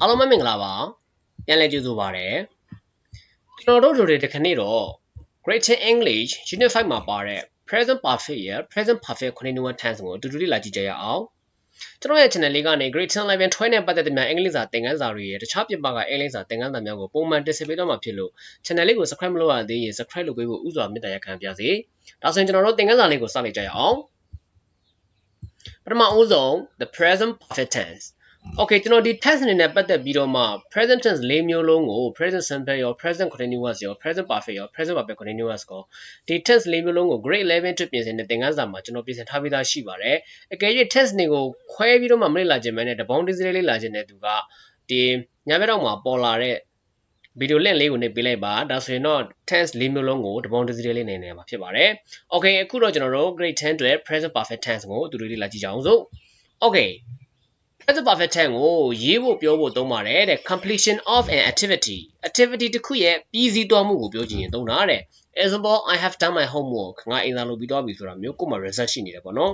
အားလုံးပဲမင်္ဂလာပါပြန်လည်ကြိုဆိုပါရစေကျွန်တော်တို့တို့ဒီခဏတော့ Great English Unit 5မှာပါတဲ့ present perfect ရဲ့ present perfect continuous tense ကိုအတူတူလေ့လာကြည့်ကြရအောင်ကျွန်တော်ရဲ့ channel လေးကနေ Great 11 12နဲ့ပတ်သက်တဲ့များအင်္ဂလိပ်စာသင်ခန်းစာတွေရဲ့တခြားပြပကအင်္ဂလိပ်စာသင်ခန်းစာများကိုပုံမှန်တင်ဆက်ပေးတော့မှာဖြစ်လို့ channel လေးကို subscribe မလုပ်ရသေးရင် subscribe လုပ်ပေးဖို့ဥစွာမေတ္တာရပ်ခံပါစေဒါဆိုရင်ကျွန်တော်တို့သင်ခန်းစာလေးကိုစလိုက်ကြရအောင်ပထမအဦးဆုံး the present perfect tense Okay ကျွန်တော်ဒီ tense အနေနဲ့ပတ်သက်ပြီးတော့မှ present tense ၄မျိုးလုံးကို present simple ရော present continuous ရော present perfect ရော present perfect continuous ကိုဒီ tense ၄မျိုးလုံးကို grade 11အတွက်ပြင်ဆင်တဲ့သင်ခန်းစာမှာကျွန်တော်ပြင်ဆင်ထားပြီးသားရှိပါတယ်။အကယ်၍ tense တွေကိုခွဲပြီးတော့မှမလေ့လာခြင်းမဲနဲ့တပေါင်းတစည်းလေးလေ့လာခြင်းနဲ့သူကဒီညဘက်တော့မှာပေါ်လာတဲ့ဗီဒီယို link လေးကိုနေပေးလိုက်ပါဒါဆိုရင်တော့ tense ၄မျိုးလုံးကိုတပေါင်းတစည်းလေးနေနေမှာဖြစ်ပါတယ်။ Okay အခုတော့ကျွန်တော်တို့ grade 10အတွက် present perfect tense ကိုအတူတူလေ့လာကြည့်ကြအောင်စို့။ Okay present perfect tense ကိုရေးဖို့ပြောဖို့သုံးပါတယ်တဲ့ completion of an activity activity တစ်ခုရဲ့ပြီးစီးသွားမှုကိုပြောချင်ရင်သုံးတာတဲ့ example I have done my homework ငါအင်စာလုပ်ပြီးသွားပြီဆိုတာမျိုးကိုယ်မှာ result ရှိနေတယ်ပေါ့နော်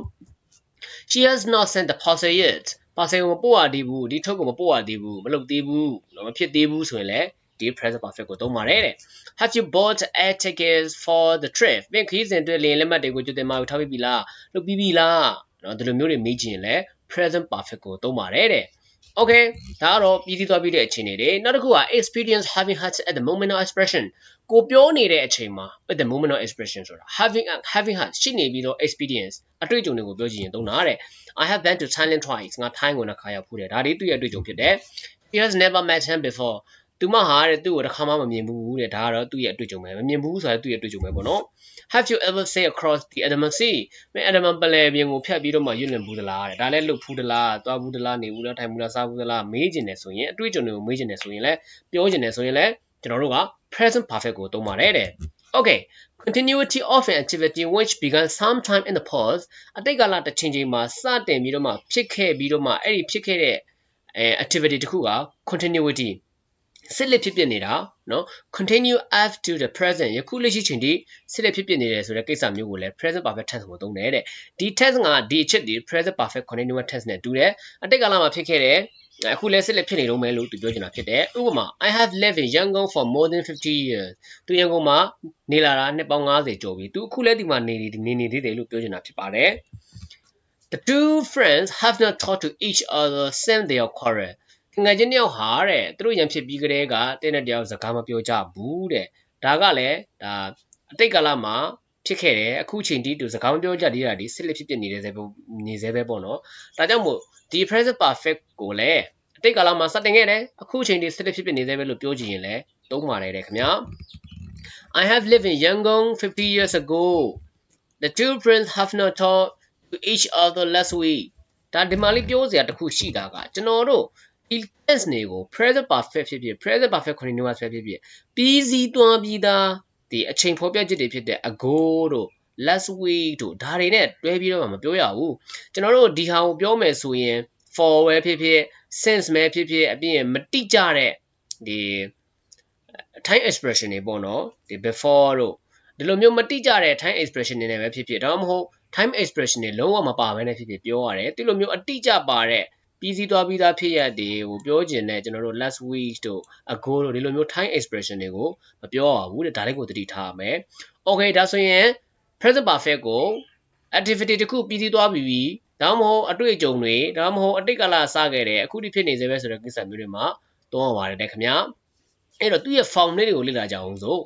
she has not sent the parcel yet parcel ကိုမပို့ရသေးဘူးဒီထုတ်ကိုမပို့ရသေးဘူးမလုပ်သေးဘူးမဖြစ်သေးဘူးဆိုရင်လည်းဒီ present perfect ကိုသုံးပါတယ်တဲ့ have you bought air tickets for the trip မင်းခရီးစဉ်အတွက်လေယာဉ်လက်မှတ်တွေကိုကြိုတင်မှာထားပြီးပြီလားလုပ်ပြီးပြီလားနော်ဒီလိုမျိုးတွေမေးချင်ရင်လည်း present perfect ကိုသုံးပါတယ်တဲ့ Okay ဒါကတော့ပြီးစီးသွားပြီးတဲ့အခြေအနေတွေနောက်တစ်ခုက experience having had at the moment of expression ကိုပြောနေတဲ့အချိန်မှာ at the moment of expression ဆိုတာ having having had ရှိနေပြီးတော့ experience အတွေ့အကြုံတွေကိုပြောချင်ရင်သုံးတာတဲ့ I have been to Thailand twice ငါထိုင်းကိုနှစ်ခါရောက်ဖူးတယ်ဒါလေးသူ့ရဲ့အတွေ့အကြုံဖြစ်တယ် He has never met him before သူမဟာတဲ့သူ့ကိုတစ်ခါမှမမြင်ဘူးတဲ့ဒါကတော့သူ့ရဲ့အတွေ့အကြုံပဲမမြင်ဘူးဆိုတာသူ့ရဲ့အတွေ့အကြုံပဲပေါ့နော် Have you ever sailed across the Andaman Sea မင်းအန်ဒမန်ပလယ်ပြင်ကိုဖြတ်ပြီးတော့မှရွတ်လင်ဘူးသလားတဲ့ဒါလည်းလွတ်ဖူးသလားသွားဘူးသလားနေဘူးလားထိုင်ဘူးလားစားဘူးသလားမေးကျင်တယ်ဆိုရင်အတွေ့အကြုံတွေကိုမေးကျင်တယ်ဆိုရင်လည်းပြောကျင်တယ်ဆိုရင်လည်းကျွန်တော်တို့က present perfect ကိုသုံးပါတယ်တဲ့ Okay continuity of an activity which began sometime in the past အတိတ်ကာလတစ်ချိန်ချိန်မှာစတင်ပြီးတော့မှဖြစ်ခဲ့ပြီးတော့မှအဲ့ဒီဖြစ်ခဲ့တဲ့အဲ activity တစ်ခုက continuity စစ်လက်ဖြစ်ဖြစ်နေတာနော် continue up to the present ယခုလက်ရှိချိန်ထိစစ်လက်ဖြစ်ဖြစ်နေတယ်ဆိုတဲ့ကိစ္စမျိုးကိုလည်း present perfect tense ကိုသုံးတယ်တဲ့ဒီ tense ကဒီအချက်ဒီ present perfect continuous tense နဲ့တူတယ်အတိတ်ကာလမှာဖြစ်ခဲ့တယ်အခုလည်းစစ်လက်ဖြစ်နေတော့မယ်လို့သူပြောချင်တာဖြစ်တယ်ဥပမာ I have lived in Yangon for more than 50 years သူရန်ကုန်မှာနေလာတာနှစ်ပေါင်း90ကျော်ပြီသူအခုလည်းဒီမှာနေနေနေနေသေးတယ်လို့ပြောချင်တာဖြစ်ပါတယ် The two friends have not talked to each other since their quarrel ငယ်ချင်းတယောက်ဟာတဲ့သူတို့ရန်ဖြစ်ပြီးကတည်းကတဲ့တဲ့တယောက်စကားမပြောကြဘူးတဲ့ဒါကလည်းဒါအတိတ်ကာလမှာဖြစ်ခဲ့တယ်အခုချိန်ထိသူစကားမပြောကြသေးတာဒီဆက်လက်ဖြစ်ဖြစ်နေတဲ့ဇဲနေဇဲပဲပေါ့နော်ဒါကြောင့်မို့ဒီ present perfect ကိုလည်းအတိတ်ကာလမှာစတင်ခဲ့တယ်အခုချိန်ထိဆက်လက်ဖြစ်ဖြစ်နေဇဲပဲလို့ပြောကြည့်ရင်လည်းသုံးပါတယ်တဲ့ခင်ဗျာ I have lived in Yangon 50 years ago the two friends have not talked to each other last week ဒါဒီမှာလေးပြောစရာတခုရှိတာကကျွန်တော်တို့ ဒီ tense တွေကို present perfect ဖြစ်ဖြစ် present perfect continuous ဖြစ်ဖြစ်ပြီးစီးသွားပြီးသားဒီအချိန်ဖော်ပြချက်တွေဖြစ်တဲ့ ago တို့ last week တို့ဒါတွေနဲ့တွဲပြီးတော့မှမပြောရဘူးကျွန်တော်တို့ဒီဟာကိုပြောမယ်ဆိုရင် for ပဲဖြစ်ဖြစ် since ပဲဖြစ်ဖြစ်အပြင်မတိကြတဲ့ဒီ time expression တွေပေါ့နော်ဒီ before တို့ဒီလိုမျိုးမတိကြတဲ့ time expression တွေနဲ့ပဲဖြစ်ဖြစ်ဒါမှမဟုတ် time expression တွေလုံးဝမပါဘဲနဲ့ဖြစ်ဖြစ်ပြောရတယ်ဒီလိုမျိုးအတိကျပါတဲ့ ပြီးစီးသွားပြီးသားဖြစ်ရတွေကိုပြောကျင်တဲ့ကျွန်တော်တို့ last week တို့ ago တို့ဒီလိုမျိုး time expression တွေကိုမပြောရဘူးတဲ့ဒါလေးကိုသတိထားရမယ် okay ဒါဆိုရင် present perfect ကို activity တစ်ခုပြီးစီးသွားပြီဒါမှမဟုတ်အတွေ့အကြုံတွေဒါမှမဟုတ်အတိတ်ကလစခဲ့တဲ့အခုထိဖြစ်နေစေပဲဆိုတဲ့ကိစ္စမျိုးတွေမှာသုံးရပါတယ်တဲ့ခင်ဗျာအဲ့တော့သူ့ရဲ့ form လေးတွေကိုလေ့လာကြအောင်ဆို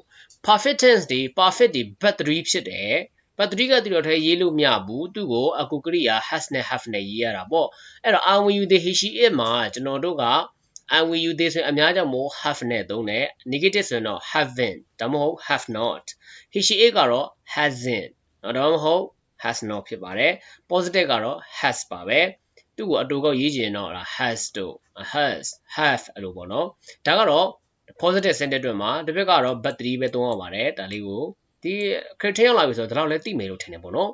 perfect tense တွေ perfect တွေ verb 3ဖြစ်တယ် ဘတ်တရီကတူတော်ထဲရေးလို့မရဘူးသူ့ကိုအကူကရိယာ has နဲ့ have နဲ့ရေးရတာပေါ့အဲ့တော့ I will you they he she it မှာကျွန်တော်တို့က I will you they ဆိုရင်အများကြောင့်မို့ have နဲ့သုံးတယ် negative ဆိုရင်တော့ haven't ဒါမှမဟုတ် have not he she it ကတော့ hasn't နော်ဒါမှမဟုတ် has not ဖြစ်ပါတယ် positive ကတော့ has ပါပဲသူ့ကိုအတူကောက်ရေးချင်တော့ has တို့ has have အဲ့လိုပေါ့နော်ဒါကတော့ positive sentence တွေမှာတစ်ဘက်ကတော့ but 3ပဲသုံးရပါတယ်ဒါလေးကို ဒီ criteria ရောက်လာပြီဆိုတော့ဒါတော့လည်းသိမယ်လို့ထင်တယ်ပေါ့နော်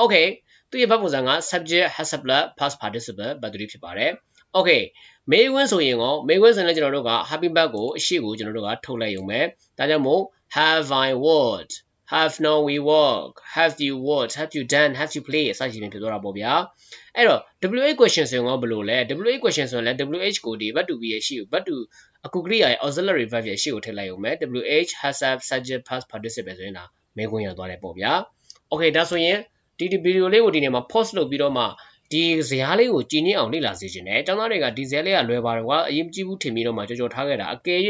okay သူရဲ့ဘတ်ပုံစံက subject has plus past participle ဘတ်3ဖြစ်ပါတယ် okay မေးခွန်းဆိုရင်ရောမေးခွန်းဆိုရင်လည်းကျွန်တော်တို့က happy bird ကိုအရှိကိုကျွန်တော်တို့ကထုတ်လိုက်ရုံပဲဒါကြောင့်မို့ have i what have no we work have you what have you done have you play အစရှိနေဖြစ်သွားတာပေါ့ဗျာအဲ့တော့ WH question ဆိုရင်ရောဘယ်လိုလဲ WH question ဆိုရင်လည်း WH ကိုဒီ verb to be ရဲ့ရှိကို verb to အခုကရိယာရဲ့ auxiliary verb ရဲ့ရှိကိုထည့်လိုက်အောင်မယ် WH has have subject past participle ဆိုရင်ဒါမဲခွင့်ရသွားတယ်ပေါ့ဗျာ okay ဒါဆိုရင်ဒီဒီဗီဒီယိုလေးကိုဒီနေ့မှာ pause လုပ်ပြီးတော့မှဒီဇာတ်လေးကိုကြည်ညင်းအောင်လေ့လာစေချင်တယ်။ကျောင်းသားတွေကဒီဇာတ်လေးကလွယ်ပါတယ်ကွာအရင်ကြည့်ဘူးထင်ပြီးတော့မှကြော်ကြော်ထားခဲ့တာအကယ်၍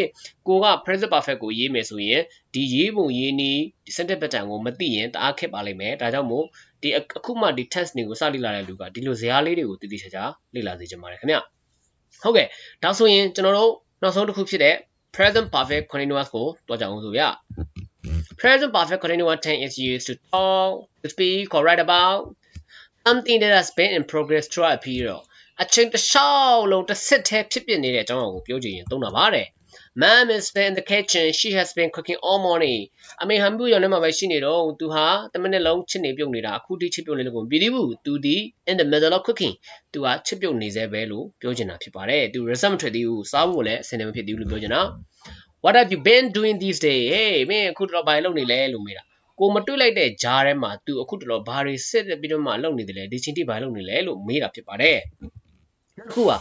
ကိုက present perfect ကိုရေးမယ်ဆိုရင်ဒီရေးပုံရေးနည်းဒီ sentence pattern ကိုမသိရင်တအားခက်ပါလိမ့်မယ်။ဒါကြောင့်မို့ဒီအခုမှဒီ test တွေကိုစလေ့လာတဲ့လူကဒီလိုဇာတ်လေးတွေကိုတည်တည်ချာချာလေ့လာစေချင်ပါတယ်ခင်ဗျ။ဟုတ်ကဲ့ဒါဆိုရင်ကျွန်တော်တို့ နောက်ဆုံးတစ်ခုဖြစ်တဲ့ present perfect continuous ကိုတွားကြအောင်ဆိုဗျာ present perfect continuous tense is used to talk to speak or write about something that has been in progress throughout a period အချိန်တစ်လျှောက်လုံးတစ်စစ်တည်းဖြစ်ပျက်နေတဲ့အကြောင်းအရာကိုပြောချင်ရင်သုံးတာပါတဲ့ Mom is been in the kitchen she has been cooking all morning အမေဟမ်ဘူရောင်းထဲမှာပဲရှိနေတော့သူဟာတမနစ်လုံးချစ်နေပြုတ်နေတာအခုထိချစ်ပြုတ်နေလို့ကိုမပြီးဘူးသူဒီ in the middle of cooking သူကချစ်ပြုတ်နေသေးပဲလို့ပြောချင်တာဖြစ်ပါတယ်သူ result မထွက်သေးဘူးစားဖို့လည်းအဆင်တမဖြစ်သေးဘူးလို့ပြောချင်တာ What have you been doing these days ဟေးမင်းအခုတော့ဘာလုပ်နေလဲလို့မေးတာကိုမတွေ့လိုက်တဲ့ဂျားထဲမှာ तू အခုတလောဘာတွေစစ်ပြီးတော့မှလုပ်နေတယ်လဲဒီချင်းတိဘာလုပ်နေလဲလို့မေးတာဖြစ်ပါတယ် နောက်တစ်ခုက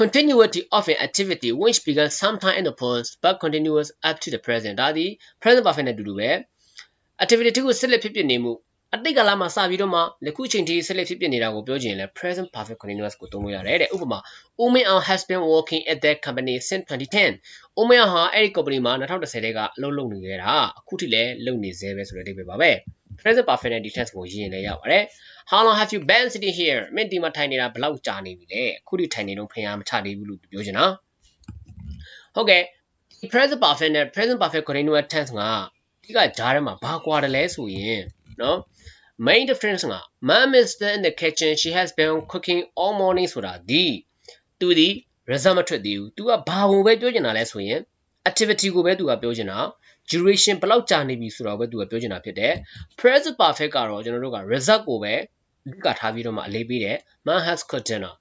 continuity of an activity which began sometime in the past but continues up to the present ဒါဒီ present perfect နဲ့အတူတူပဲ activity ကိုဆက်လက်ဖြစ်ဖြစ်နေမှုအတိတ်ကာလမှာစပြီးတော့မှလခုချိန်ထိဆက်လက်ဖြစ်ဖြစ်နေတာကိုပြောချင်ရင်လည်း present perfect continuous ကိုသုံးလို့ရတယ်တဲ့ဥပမာ Umin Ang has been working at that company since 2010 Umin Ang ဟာအဲ့ဒီ company မှာ2010တည်းကအလုပ်လုပ်နေခဲ့တာအခုထိလည်းလုပ်နေသေးပဲဆိုတဲ့အဓိပ္ပာယ်ပါပဲ present perfect tense ကိုရည်ရင်လည်းရပါတယ်။ How long have you been sitting here? မင်းဒီမှာထိုင်နေတာဘယ်လောက်ကြာနေပြီလဲ။အခုထိထိုင်နေတော့ဖင်အားမချသေးဘူးလို့ပြောချင်တာ။ဟုတ်ကဲ့ present perfect နဲ့ present perfect continuous tense ကဒီကကြားထဲမှာဘာကွာတယ်လဲဆိုရင်နော် main difference က mom is still in the kitchen she has been cooking all morning ဆိုတာဒီသူဒီ result မထွက်သေးဘူး။ तू ကဘာဝင်ပဲပြောချင်တာလဲဆိုရင် activity ကိုပဲ तू ကပြောချင်တာ။ duration ဘယ်လောက်ကြာနေပြီဆိုတာကိုပဲ तू ကပြောချင်တာဖြစ်တယ်။ present perfect ကတော့ကျွန်တော်တို့က result ကိုပဲအဓိကထားပြီးတော့မှအလေးပေးတယ်။ mom has cooked dinner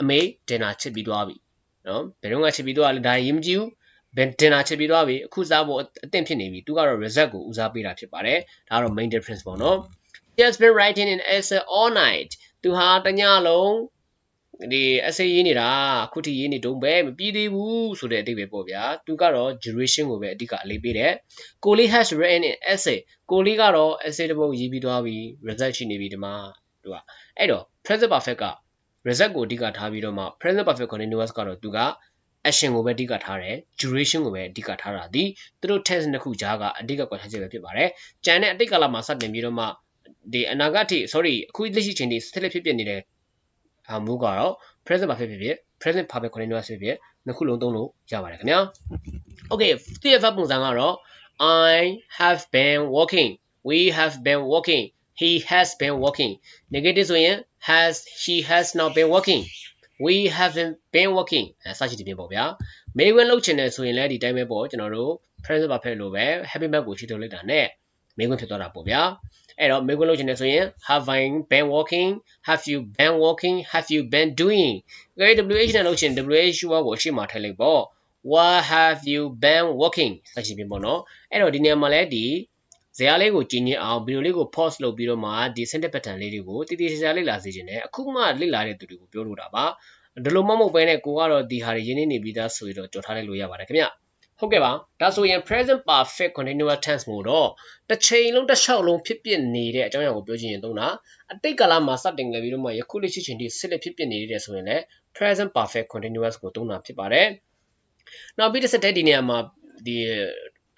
အမေ dinner ချက်ပြီးသွားပြီ။နော်ဘယ်တော့မှချက်ပြီးသွားလဲဒါရေးမကြည့်ဘူး။ဘယ် dinner ချက်ပြီးသွားပြီအခုစားဖို့အသင့်ဖြစ်နေပြီ။ तू ကတော့ result ကိုဦးစားပေးတာဖြစ်ပါတယ်။ဒါကတော့ main difference ပေါ့နော်။ He has been writing in essay all night သူဟာတညလုံး ဒီ essay ရေးနေတာအခုထိရေးနေတုံးပဲမပြီးသေးဘူးဆိုတဲ့အဓိပ္ပာယ်ပေါ့ဗျာသူကတော့ duration ကိုပဲအဓိကအလေးပေးတယ်ကိုလေး has written an essay ကိုလေးကတော့ essay တစ်ပုဒ်ရေးပြီးသွားပြီ result ရှိနေပြီဒီမှာသူကအဲ့တော့ present perfect က result ကိုအဓိကထားပြီးတော့မှ present perfect continuous ကတော့သူက action ကိုပဲအဓိကထားတယ် duration ကိုပဲအဓိကထားတာဒီသူတို့ tense နှစ်ခုကြားကအဓိကကွာခြားချက်ပဲဖြစ်ပါတယ်။ကြံတဲ့အတိတ်ကာလမှာစတင်ပြီးတော့မှဒီအနာဂတ်ထိ sorry အခုလက်ရှိချိန်ထိဆက်လက်ဖြစ်ပြနေတဲ့ ဟာမျိုးကတော့ present perfect ဖြစ်ဖြစ် present perfect continuous ဖြစ်ဖြစ်နှစ်ခုလုံးသုံးလို့ရပါတယ်ခင်ဗျာ okay ဒီ verb ပုံစံကတော့ I have been working we have been working he has been working negative ဆိုရင် has he has not been working we haven't been working အဲစရှိတဲ့ပြင်ပေါ့ဗျာမေးခွန်းလုပ်ချင်တယ်ဆိုရင်လည်းဒီတိုင်းပဲပေါ့ကျွန်တော်တို့ present perfect လို့ပဲ happy verb ကိုရှိထုတ်လိုက်တာ ਨੇ မေးခွန်းဖြစ်သွားတာပေါ့ဗျာ အဲ့တော့မေးခွန်းလုပ်ချင်တယ်ဆိုရင် have I been working have you been working have you been doing ကြို WH နဲ့လုပ်ချင် WH ကိုရှေ့မှာထည့်လိုက်ပေါ့ what have you been working ဆက်ရှိပြီပေါ့နော်အဲ့တော့ဒီနေရာမှာလည်းဒီဇာတ်လေးကိုကြည်ညင်အောင်ဗီဒီယိုလေးကို pause လုပ်ပြီးတော့မှဒီ sentence pattern လေးတွေကိုတည်တည်ချာချာလေ့လာစေချင်တယ်အခုမှလေ့လာတဲ့သူတွေကိုပြောလို့တာပါဒီလိုမမဟုတ်ဘဲနဲ့ကိုကတော့ဒီဟာတွေရင်းနေနေပြီးသားဆိုပြီးတော့ကြော်ထားလိုက်လို့ရပါတယ်ခင်ဗျ ဟုတ်ကဲ့ပါဒါဆိုရင် present perfect continuous tense မို့တော့တစ်ချိန်လုံးတစ်လျှောက်လုံးဖြစ်ပျက်နေတဲ့အကြောင်းအရာကိုပြောချင်ရင်သုံးတာအတိတ်ကာလမှာစတင်ခဲ့ပြီးတော့မှယခုလက်ရှိချိန်ထိဆက်လက်ဖြစ်ပျက်နေရတဲ့ဆိုရင်လည်း present perfect continuous ကိုသုံးတာဖြစ်ပါတယ်နောက်ပြီးတစ်ဆက်တည်းဒီနေရာမှာဒီ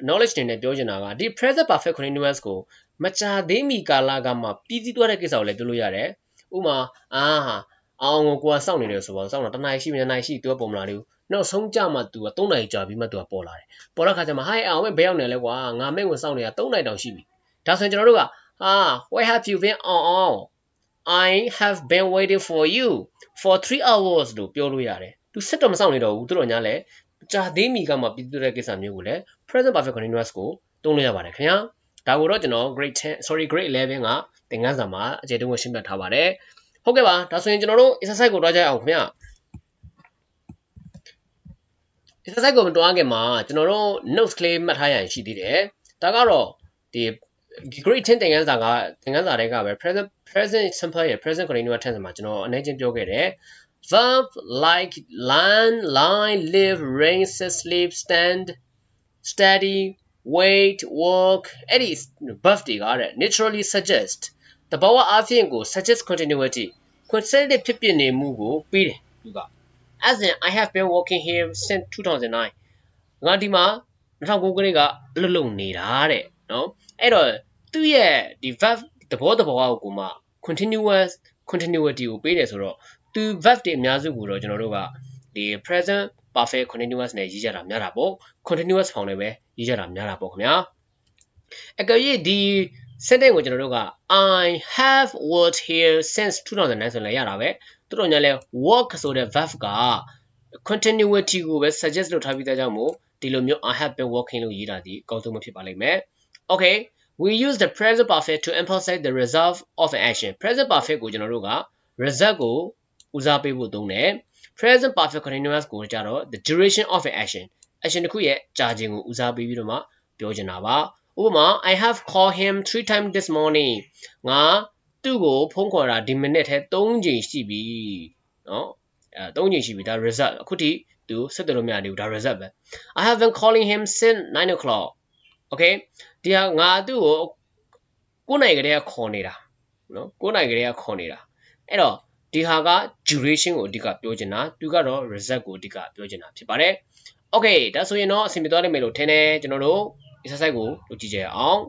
knowledge တွေနဲ့ပြောချင်တာကဒီ present perfect continuous ကိုမကြာသေးမီကာလကမှပြီးစီးသွားတဲ့ကိစ္စကိုလည်းပြောလို့ရတယ်ဥမာအာဟာအောင်ကိုကစောင့်နေတယ်ဆိုတော့စောင့်တာတနိုင်ရှိမြနိုင်ရှိသူကပုံမလာလေး နောက်ဆုံးကြမှသူက3နိုင်ကြာပြီးမှသူကပေါ်လာတယ်ပေါ်လာခါကျမှဟိုင်အောင်မဲ့ဘဲရောက်နေလဲကွာငါမဲ့ဝင်စောင့်နေတာ3နိုင်တောင်ရှိပြီဒါဆိုရင်ကျွန်တော်တို့ကဟာ where have you been on on I have been waiting for you for 3 hours လို့ပြောလို့ရတယ်သူစစ်တော့မစောင့်နေတော့ဘူးသူတို့ညာလဲကြာသေးမီကမှပြည်သူတဲ့ကိစ္စမျိုးကိုလဲ present perfect continuous ကိုတုံးလို့ရပါတယ်ခင်ဗျာဒါကိုတော့ကျွန်တော် grade 10 sorry grade 11ကသင်ခန်းစာမှာအခြေတုံးကိုရှင်းပြထားပါတယ်ဟုတ်ကဲ့ပါဒါဆိုရင်ကျွန်တော်တို့ exercise ကိုတွားကြအောင်ခင်ဗျာ exercise ကိုမတွားခင်မှာကျွန်တော်တို့ notes ကလေးမှတ်ထားရရင်ရှိသေးတယ်ဒါကတော့ဒီဒီ grade 10သင်ခန်းစာကသင်ခန်းစာတွေကပဲ present present simple ရဲ့ present continuous tense မှာကျွန်တော်အနေချင်းပြောခဲ့တယ် verb like learn lie live reign sit sleep stand study wait work အဲ့ဒီ verb တွေကတဲ့ naturally suggest တဘာဝအဖြစ်ကို suggest continuity consecutive ဖြစ်ပြနေမှုကိုပြီးတယ်သူက as in i have been working here since 2009ငါဒီမှာ2009ခုနှစ်ကအလုပ်လုပ်နေတာတဲ့နော်အဲ့တော့သူ့ရဲ့ဒီ verb သဘောတဘာဝကိုမှ continuous continuity ကိုပေးတယ်ဆိုတော့သူ verb တွေအများစုကိုတော့ကျွန်တော်တို့ကဒီ present perfect continuous နဲ့ရေးကြတာများတာပေါ့ continuous form နဲ့ပဲရေးကြတာများတာပေါ့ခင်ဗျာအကယ်၍ဒီ sentence ကိုကျွန်တော်တို့က I have worked here since 2009ဆိုလည်းရတာပဲ သူတို့ညာလဲ work ဆိုတဲ့ verb က continuity ကိုပဲ suggest လုပ်ထားပြီးသားကြောင့်မို့ဒီလိုမျိုး I have been working လို့ရေးတာဒီအကောင်းဆုံးမဖြစ်ပါလိမ့်မယ် Okay we use the present perfect to emphasize the result of an action present perfect ကိုကျွန်တော်တို့က result ကိုဦးစားပေးဖို့သုံးတယ် present perfect continuous ကိုကြတော့ the duration of an action action တစ်ခုရဲ့ကြာချိန်ကိုဦးစားပေးပြီးတော့မှပြောချင်တာပါဥပမာ I have called him 3 times this morning ငါ သူ့ကိုဖုံးခေါ်တာဒီမိနစ်ထဲ3ချိန်ရှိပြီနော်အဲ3ချိန်ရှိပြီဒါ result အခုထိသူဆက်တယ်လို့မရသေးဘူးဒါ result ပဲ I have been calling him since 9 o'clock okay ဒီဟာငါသူ့ကို9နိုင်ကလေးကခေါ်နေတာနော်9နိုင်ကလေးကခေါ်နေတာအဲ့တော့ဒီဟာက duration ကိုအဓိကပြောချင်တာသူကတော့ result ကိုအဓိကပြောချင်တာဖြစ်ပါတယ် okay ဒါဆိုရင်တော့အဆင်ပြေသွားလိမ့်မယ်လို့ထင်တယ်ကျွန်တော်တို့ exercise ကိုလုပ်ကြည့်ကြရအောင်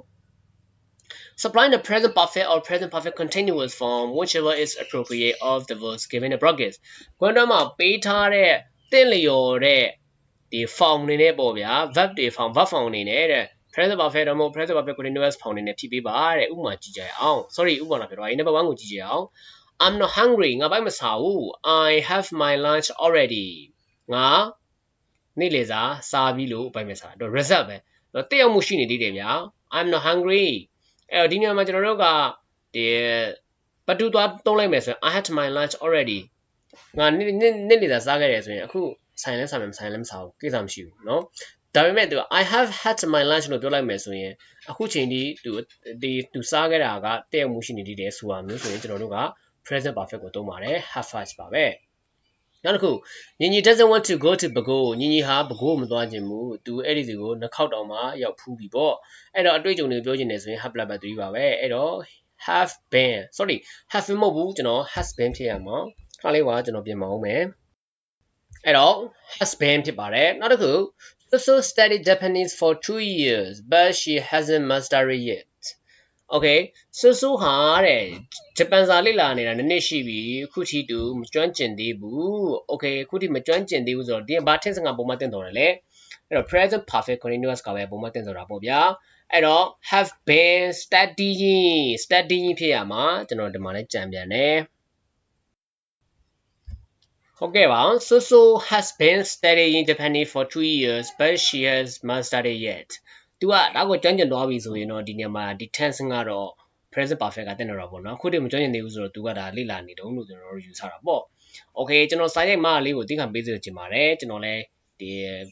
Supplying the present perfect or present perfect continuous form whichever is appropriate of the verbs given in brackets ခွန်းတော့မှာပေးထားတဲ့တင့်လျော်တဲ့ဒီ form နေနဲ့ပေါ့ဗျာ verb တွေ form verb form နေနဲ့တဲ့ present perfect တော့မဟုတ် present perfect continuous form နေနဲ့ဖြည့်ပေးပါတဲ့ဥပမာကြည့်ကြရအောင် sorry ဥပမာပြောတော့ number 1ကိုကြည့်ကြရအောင် I'm not hungry ငါဘိုက်မစားဘူး I have my lunch already ငါနေ့လေစာစားပြီလို့ဘိုက်မစားတော့ result ပဲတော့တက်ရောက်မှုရှိနေသေးတယ်ဗျာ I'm not hungry အဲ့တော့ဒီနေရာမှာကျွန်တော်တို့ကဒီဘတ်တူသွားသုံးလိုက်မယ်ဆိုရင် I had my lunch already ငါနေ့နေ့လေစာစားခဲ့တယ်ဆိုရင်အခုဆိုင်လဲစားမယ်မဆိုင်လဲမစားဘူးကိစ္စမရှိဘူးเนาะဒါပေမဲ့သူ I have had my lunch လို့ပြောလိုက်မယ်ဆိုရင်အခုချိန်ဒီသူဒီသူစားခဲ့တာကတည့်ရမှုရှိနေသေးတယ်ဆိုတာမျိုးဆိုရင်ကျွန်တော်တို့က present perfect ကိုသုံးပါတယ် have had ပါပဲ နောက်တစ်ခုညီညီ doesn't want to go to ဘကိုညီညီဟာဘကိုမသွားခြင်းဘူးသူအဲ့ဒီစီကိုနှစ်ခေါက်တောင်မှရောက်ဖူးပြီပေါ့အဲ့တော့အတွေ့အကြုံတွေပြောချင်တယ်ဆိုရင် have plus 3ပါပဲအဲ့တော့ have been sorry have been မဟုတ်ဘူးကျွန်တော် has been ဖြစ်ရမှာခါလေးကကျွန်တော်ပြင်မအောင်မယ်အဲ့တော့ has been ဖြစ်ပါတယ်နောက်တစ်ခု so studied Japanese for 2 years but she hasn't mastered it yet okay ဆိုဆိုဟာတဲ့ဂျပန်စာလေ့လာနေတာနည်းနည်းရှိပြီအခုထိသူမကျွမ်းကျင်သေးဘူး okay အခုထိမကျွမ်းကျင်သေးဘူးဆိုတော့ဒီဘာထင်စငါပုံမှန်တင်တော်တယ်လေအဲ့တော့ present perfect continuous ကပဲပုံမှန်တင်ဆိုတာပေါ့ဗျာအဲ့တော့ have been studying studying ဖြစ်ရမှာကျွန်တော်ဒီမှာလည်းကြံပြန်တယ်ဟုတ်ကဲ့ပါ Susu has been studying Japanese for 2 years but she has not studied yet သူကဒါကိုကျွမ်းကျင်သွားပြီဆိုရင်တော့ဒီနေရာမှာဒီ tense ကတော့ present perfect ကတက်နေတော့ပေါ့နော်အခုတည်းမကျွမ်းကျင်သေးဘူးဆိုတော့သူကဒါလေ့လာနေတုံးလို့ကျွန်တော်တို့ယူဆတာပေါ့ okay ကျွန်တော်စာရိုက်မလေးကိုသိခံပေးစေချင်ပါတယ်ကျွန်တော်လည်းဒီ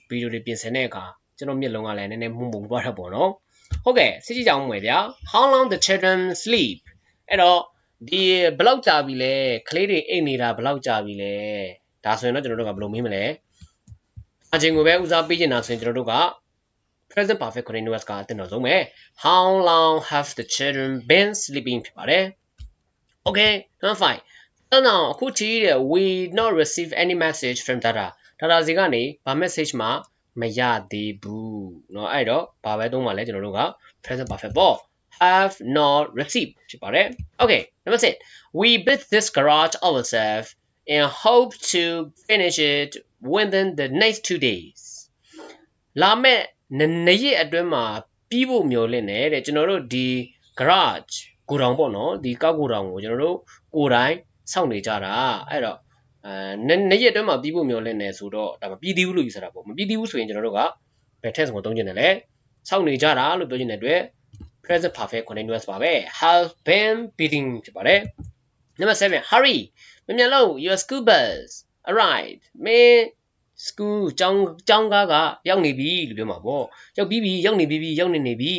ဗီဒီယိုတွေပြင်ဆင်တဲ့အခါကျွန်တော်မျက်လုံးကလည်းနည်းနည်းမှုန်မှုန်သွားတာပေါ့နော်ဟုတ်ကဲ့စစ်ကြည့်ကြအောင်မယ်ဗျာ how long the children sleep အဲ့တော့ဒီဘယ်လောက်ကြာပြီလဲကလေးတွေအိတ်နေတာဘယ်လောက်ကြာပြီလဲဒါဆိုရင်တော့ကျွန်တော်တို့ကဘယ်လိုမေးမလဲအချင်းကိုပဲဦးစားပေးချင်တာဆိုရင်ကျွန်တော်တို့က present perfect continuous ကအတင်တော်ဆုံးပဲ how long have the children been sleeping ဖြစ်ပါတယ် okay number 5 so now အခုကြည့်တဲ့ we not receive any message from data data စီကနေဘာ message မှမရသေးဘူးเนาะအဲ့တော့ဘာပဲသုံးပါလဲကျွန်တော်တို့က present perfect ပေါ့ have not received ဖြစ်ပါတယ် okay number 6 we built this garage ourselves and hope to finish it within the next 2 days လာမဲ့ နှစ်ရက်အတွင်းမှာပြီးဖို့မျှော်လင့်တယ်တဲ့ကျွန်တော်တို့ဒီ garage ကိုတောင်ပေါ့နော်ဒီကောက်ကိုတောင်ကိုကျွန်တော်တို့ကိုတိုင်းစောင့်နေကြတာအဲ့တော့အဲနှစ်ရက်အတွင်းမှာပြီးဖို့မျှော်လင့်နေဆိုတော့ဒါမပြီးသေးဘူးလို့ယူဆတာပေါ့မပြီးသေးဘူးဆိုရင်ကျွန်တော်တို့ကဘယ် test ကိုသုံးကျင်တယ်လဲစောင့်နေကြတာလို့ပြောချင်တဲ့အတွက် present perfect continuous ပါပဲ have been beating ဖြစ်ပါတယ် number 7 hurry မြန်မြန်လို့ your school bus arrived မင်း school ကျောင်းကျောင်းကားကရောက်နေပြီလို့ပြောမှာပေါ့ရောက်ပြီးပြီရောက်နေပြီပြီရောက်နေနေပြီ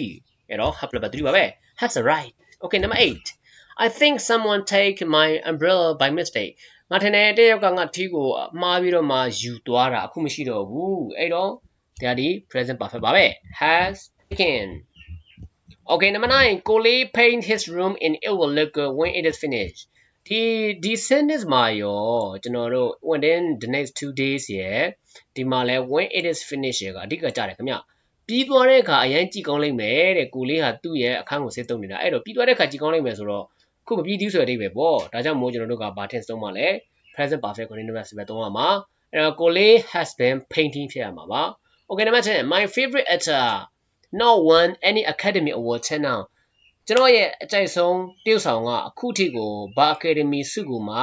အဲ့တော့ have လည်းပဲ3ပါပဲ has right okay number 8 I think someone take my umbrella by mistake ငါထင်တယ်တယောက်ကငါထီးကိုမှားပြီးတော့မှယူသွားတာအခုမရှိတော့ဘူးအဲ့တော့ဒါဒီ present perfect ပါပဲ has taken Okay number 9 Kole paint his room in it will look good when it is finished ဒီဒီ sentence မှာရောကျွန်တော်တို့ within the next 2 days ရယ်ဒီမှာလဲ when it is finished ရယ်ကအဓိကကြတယ်ခင်ဗျပြီးသွားတဲ့အခါအရင်ကြည့်ကောင်းလိမ့်မယ်တဲ့ကိုလေးဟာသူ့ရဲ့အခန်းကိုစစ်တုံနေတာအဲ့တော့ပြီးသွားတဲ့အခါကြည့်ကောင်းလိမ့်မယ်ဆိုတော့ခုမပြီးသေးဆိုတဲ့အဓိပ္ပာယ်ပေါ့ဒါကြောင့်မို့ကျွန်တော်တို့ကဘာထင်ဆုံးမှာလဲ present perfect continuous ပဲသုံးရမှာအဲ့တော့ကိုလေး has been painting ဖြစ်ရမှာပါ okay number 10 my favorite actor not won any academy award till now ကျွန်တော်ရဲ့အကြိုက်ဆုံးတရုပ်ဆောင်ကအခုထိကိုဘာ academy ဆုကိုမှ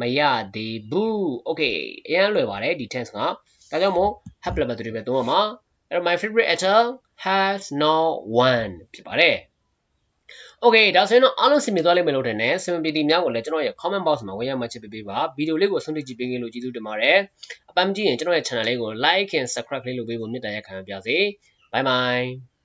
မရသေးဘူး okay အရင်လွယ်ပါတယ်ဒီ tense ကဒါကြောင့်မို့ have လည်းပဲသူတွေပဲသုံးရမှာအဲ့တော့ my favorite actor has not won ဖြစ်ပါတယ် Okay ဒါဆိုရင်တော့အားလုံးစင်ပြေသွားလိမ့်မယ်လို့ထင်တယ်စင်ပြေတီများကိုလည်းကျွန်တော်ရဲ့ comment box မှာဝင်ရမှချစ်ပေးပေးပါဗီဒီယိုလေးကိုဆုံးဖြတ်ကြည့်ပေးခင်လို့ကျေးဇူးတင်ပါတယ်အပန်းကြည့်ရင်ကျွန်တော်ရဲ့ channel လေးကို like and subscribe လေးလုပ်ပေးဖို့မေတ္တာရက်ခံပါပါစေ bye bye